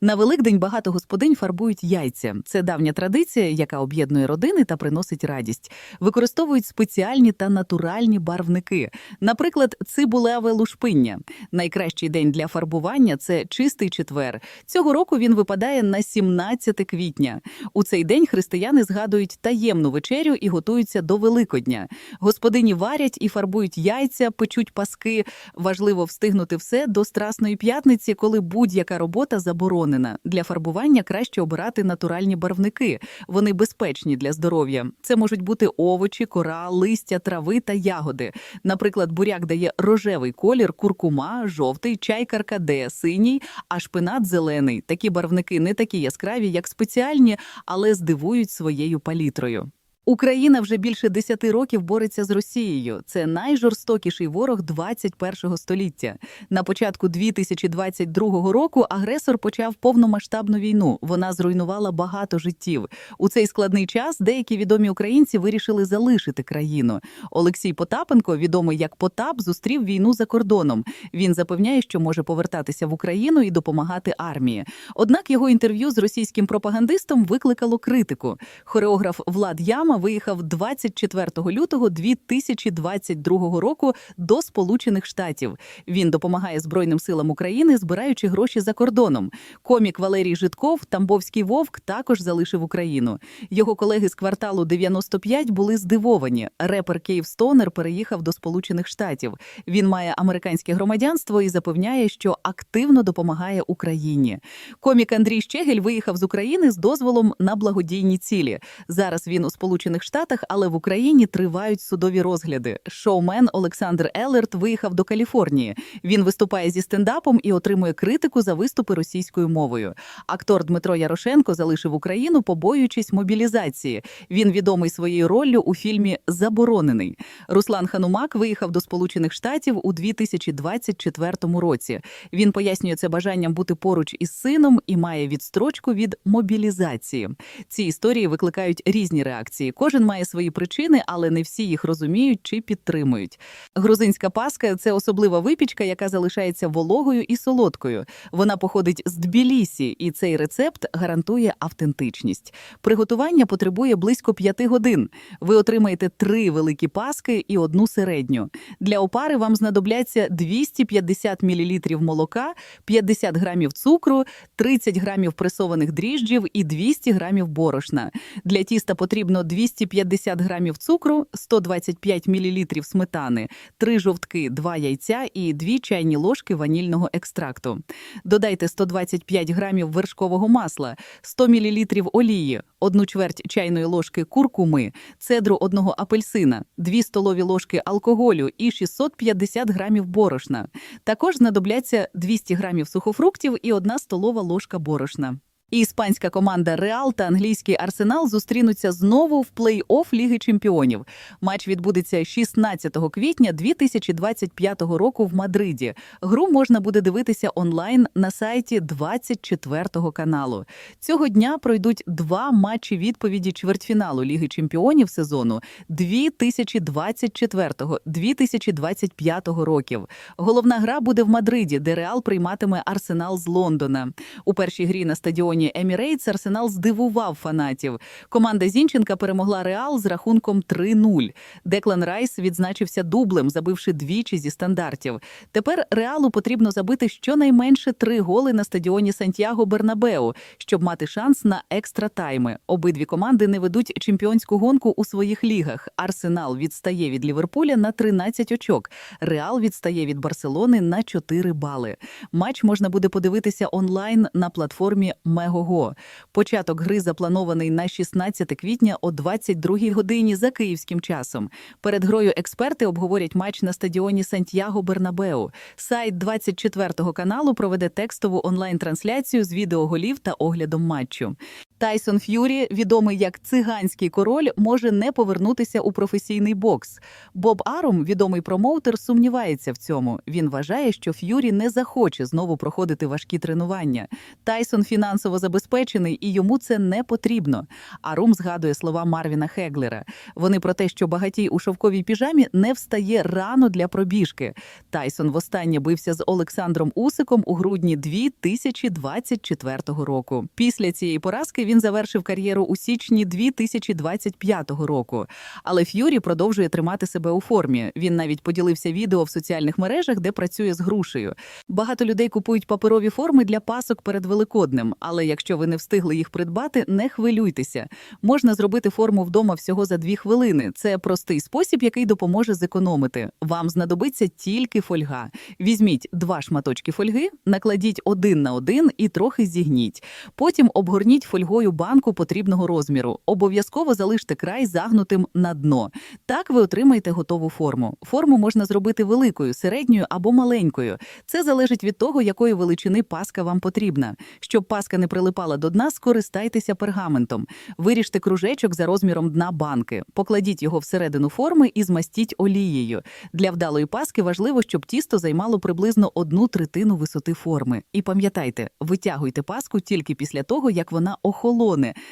На Великдень багато господинь фарбують яйця. Це давня традиція, яка об'єднує родини та приносить радість. Використовують спеціальні та натуральні барвники. Наприклад, цибулеве лушпиння. Найкращий день для фарбування це чистий четвер. Цього року він випадає на 17 квітня. У цей день християни згадують таємну вечерю і готуються до Великодня. Господині варять і фарбують яйця, печуть паски. Важливо встигнути все до Страсної п'ятниці, коли будь-яка робота заборонена. Для фарбування краще обирати натуральні барвники. Вони безпечні для здоров'я. Це можуть бути овочі, кора, листя, трави та ягоди. Наприклад, буряк дає рожевий колір, куркума, жовтий, чай каркаде, синій, а шпинат зелений. Такі барвники не такі яскраві, як спеціальні, але здивують своєю палітрою. Україна вже більше 10 років бореться з Росією. Це найжорстокіший ворог 21-го століття. На початку 2022 року агресор почав повномасштабну війну. Вона зруйнувала багато життів. У цей складний час деякі відомі українці вирішили залишити країну. Олексій Потапенко, відомий як Потап, зустрів війну за кордоном. Він запевняє, що може повертатися в Україну і допомагати армії. Однак його інтерв'ю з російським пропагандистом викликало критику. Хореограф Влад Яма виїхав 24 лютого 2022 року до Сполучених Штатів. Він допомагає Збройним силам України, збираючи гроші за кордоном. Комік Валерій Житков, Тамбовський вовк, також залишив Україну. Його колеги з кварталу 95 були здивовані. Репер Кейв Стонер переїхав до Сполучених Штатів. Він має американське громадянство і запевняє, що активно допомагає Україні. Комік Андрій Щегель виїхав з України з дозволом на благодійні цілі. Зараз він у Сполучених Штатах, але в Україні тривають судові розгляди. Шоумен Олександр Елерт виїхав до Каліфорнії. Він виступає зі стендапом і отримує критику за виступи російською мовою. Актор Дмитро Ярошенко залишив Україну, побоюючись мобілізації. Він відомий своєю роллю у фільмі Заборонений. Руслан Ханумак виїхав до Сполучених Штатів у 2024 році. Він пояснює це бажанням бути поруч із сином і має відстрочку від мобілізації. Ці історії викликають різні реакції. Кожен має свої причини, але не всі їх розуміють чи підтримують. Грузинська паска це особлива випічка, яка залишається вологою і солодкою. Вона походить з Тбілісі, і цей рецепт гарантує автентичність. Приготування потребує близько 5 годин. Ви отримаєте три великі паски і одну середню. Для опари вам знадобляться 250 мл молока, 50 грамів цукру, 30 грамів пресованих дріжджів і 200 грамів борошна. Для тіста потрібно 250 грамів цукру, 125 мл сметани, 3 жовтки, 2 яйця і 2 чайні ложки ванільного екстракту. Додайте 125 грамів вершкового масла, 100 мл олії, 1 чверть чайної ложки куркуми, цедру одного апельсина, 2 столові ложки алкоголю і 650 грамів борошна. Також знадобляться 200 грамів сухофруктів і 1 столова ложка борошна. Іспанська команда Реал та англійський Арсенал зустрінуться знову в плей-офф Ліги Чемпіонів. Матч відбудеться 16 квітня 2025 року в Мадриді. Гру можна буде дивитися онлайн на сайті 24 каналу. Цього дня пройдуть два матчі відповіді чвертьфіналу Ліги Чемпіонів сезону 2024-2025 років. Головна гра буде в Мадриді, де Реал прийматиме Арсенал з Лондона. У першій грі на стадіоні Емірейтс Арсенал здивував фанатів. Команда Зінченка перемогла Реал з рахунком 3-0. Деклан Райс відзначився дублем, забивши двічі зі стандартів. Тепер Реалу потрібно забити щонайменше три голи на стадіоні Сантьяго Бернабеу, щоб мати шанс на екстра тайми. Обидві команди не ведуть чемпіонську гонку у своїх лігах. Арсенал відстає від Ліверпуля на 13 очок. Реал відстає від Барселони на 4 бали. Матч можна буде подивитися онлайн на платформі Мегого. Початок гри запланований на 16 квітня о 22 годині за київським часом. Перед грою експерти обговорять матч на стадіоні Сантьяго Бернабеу. Сайт 24 каналу проведе текстову онлайн-трансляцію з відеоголів та оглядом матчу. Тайсон Ф'юрі, відомий як циганський король, може не повернутися у професійний бокс. Боб Арум, відомий промоутер, сумнівається в цьому. Він вважає, що Ф'юрі не захоче знову проходити важкі тренування. Тайсон фінансово забезпечений, і йому це не потрібно. Арум згадує слова Марвіна Хеглера. Вони про те, що багатій у шовковій піжамі не встає рано для пробіжки. Тайсон востаннє бився з Олександром Усиком у грудні 2024 року. Після цієї поразки він завершив кар'єру у січні 2025 року. Але Ф'юрі продовжує тримати себе у формі. Він навіть поділився відео в соціальних мережах, де працює з грушею. Багато людей купують паперові форми для пасок перед Великоднем. Але якщо ви не встигли їх придбати, не хвилюйтеся. Можна зробити форму вдома всього за дві хвилини. Це простий спосіб, який допоможе зекономити. Вам знадобиться тільки фольга. Візьміть два шматочки фольги, накладіть один на один і трохи зігніть. Потім обгорніть фольгою банку потрібного розміру. Обов'язково залиште край загнутим на дно. Так ви отримаєте готову форму. Форму можна зробити великою, середньою або маленькою. Це залежить від того, якої величини паска вам потрібна. Щоб паска не прилипала до дна, скористайтеся пергаментом. Виріжте кружечок за розміром дна банки, покладіть його всередину форми і змастіть олією. Для вдалої паски важливо, щоб тісто займало приблизно одну третину висоти форми. І пам'ятайте, витягуйте паску тільки після того, як вона охолоне.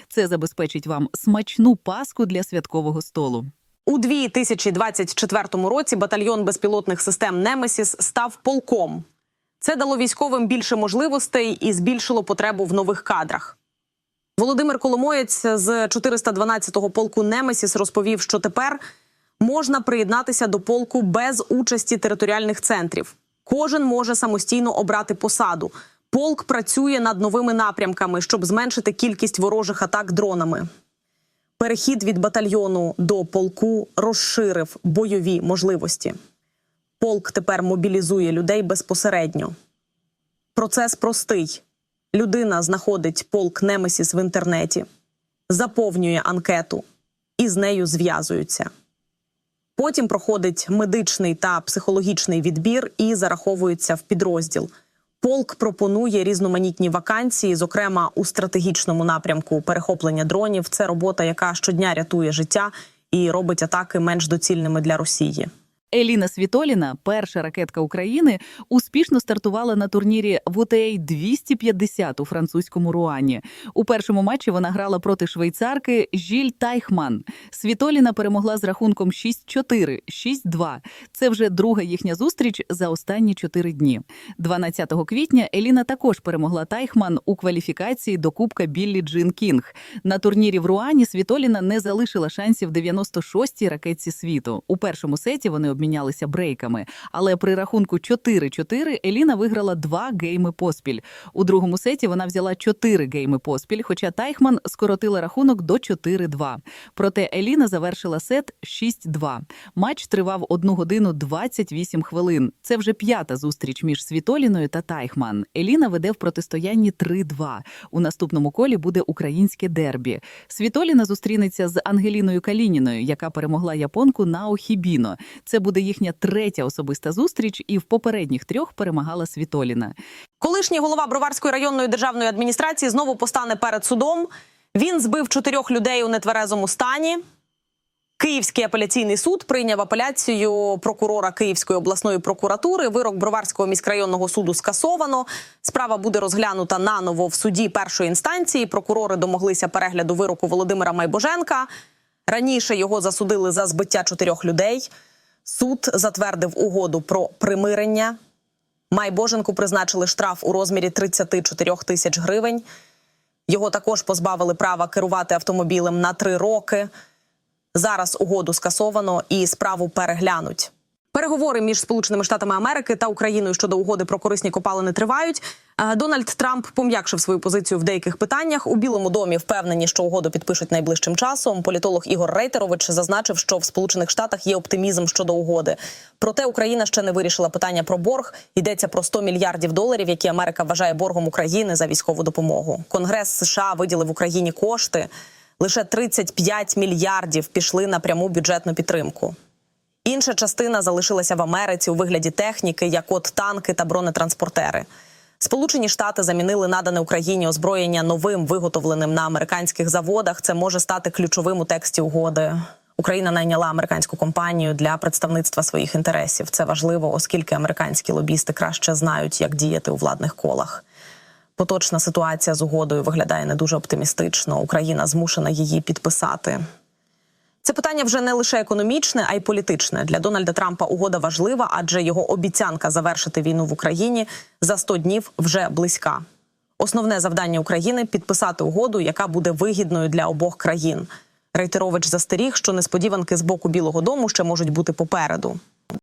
Це забезпечить вам смачну паску для святкового столу. У 2024 році батальйон безпілотних систем Немесіс став полком. Це дало військовим більше можливостей і збільшило потребу в нових кадрах. Володимир Коломоєць з 412-го полку Немесіс розповів, що тепер можна приєднатися до полку без участі територіальних центрів. Кожен може самостійно обрати посаду. Полк працює над новими напрямками, щоб зменшити кількість ворожих атак дронами. Перехід від батальйону до полку розширив бойові можливості. Полк тепер мобілізує людей безпосередньо. Процес простий. Людина знаходить полк Немесіс в інтернеті, заповнює анкету і з нею зв'язуються. Потім проходить медичний та психологічний відбір і зараховується в підрозділ. Полк пропонує різноманітні вакансії, зокрема у стратегічному напрямку перехоплення дронів. Це робота, яка щодня рятує життя і робить атаки менш доцільними для Росії. Еліна Світоліна, перша ракетка України, успішно стартувала на турнірі WTA 250 у французькому Руані. У першому матчі вона грала проти швейцарки Жіль Тайхман. Світоліна перемогла з рахунком 6-4, 6-2. Це вже друга їхня зустріч за останні чотири дні. 12 квітня Еліна також перемогла Тайхман у кваліфікації до Кубка Біллі Джин Кінг. На турнірі в Руані Світоліна не залишила шансів 96-й ракетці світу. У першому сеті вони обмінялися брейками, але при рахунку 4-4 Еліна виграла два гейми поспіль. У другому сеті вона взяла 4 гейми поспіль, хоча Тайхман скоротила рахунок до 4-2. Проте Еліна завершила сет 6-2. Матч тривав 1 годину 28 хвилин. Це вже п'ята зустріч між Світоліною та Тайхман. Еліна веде в протистоянні 3-2. У наступному колі буде українське дербі. Світоліна зустрінеться з Ангеліною Калініною, яка перемогла японку Нао Хібіно. Це буде їхня третя особиста зустріч, і в попередніх трьох перемагала Світоліна. Колишній голова Броварської районної державної адміністрації знову постане перед судом. Він збив чотирьох людей у нетверезому стані. Київський апеляційний суд прийняв апеляцію прокурора Київської обласної прокуратури. Вирок Броварського міськрайонного суду скасовано. Справа буде розглянута наново в суді першої інстанції. Прокурори домоглися перегляду вироку Володимира Майбоженка. Раніше його засудили за збиття чотирьох людей. Суд затвердив угоду про примирення. Майбоженку призначили штраф у розмірі 34 тисяч гривень. Його також позбавили права керувати автомобілем на три роки. Зараз угоду скасовано і справу переглянуть. Переговори між Сполученими Штатами Америки та Україною щодо угоди про корисні копалини тривають. Е, Дональд Трамп пом'якшив свою позицію в деяких питаннях. У Білому домі впевнені, що угоду підпишуть найближчим часом. Політолог Ігор Рейтерович зазначив, що в Сполучених Штатах є оптимізм щодо угоди. Проте Україна ще не вирішила питання про борг. Йдеться про 100 мільярдів доларів, які Америка вважає боргом України за військову допомогу. Конгрес США виділив Україні кошти. Лише 35 мільярдів пішли на пряму бюджетну підтримку. Інша частина залишилася в Америці у вигляді техніки, як от танки та бронетранспортери. Сполучені Штати замінили надане Україні озброєння новим виготовленим на американських заводах. Це може стати ключовим у тексті угоди. Україна найняла американську компанію для представництва своїх інтересів. Це важливо, оскільки американські лобісти краще знають, як діяти у владних колах. Поточна ситуація з угодою виглядає не дуже оптимістично. Україна змушена її підписати. Це питання вже не лише економічне, а й політичне. Для Дональда Трампа угода важлива, адже його обіцянка завершити війну в Україні за 100 днів вже близька. Основне завдання України підписати угоду, яка буде вигідною для обох країн. Рейтерович застеріг, що несподіванки з боку Білого Дому ще можуть бути попереду.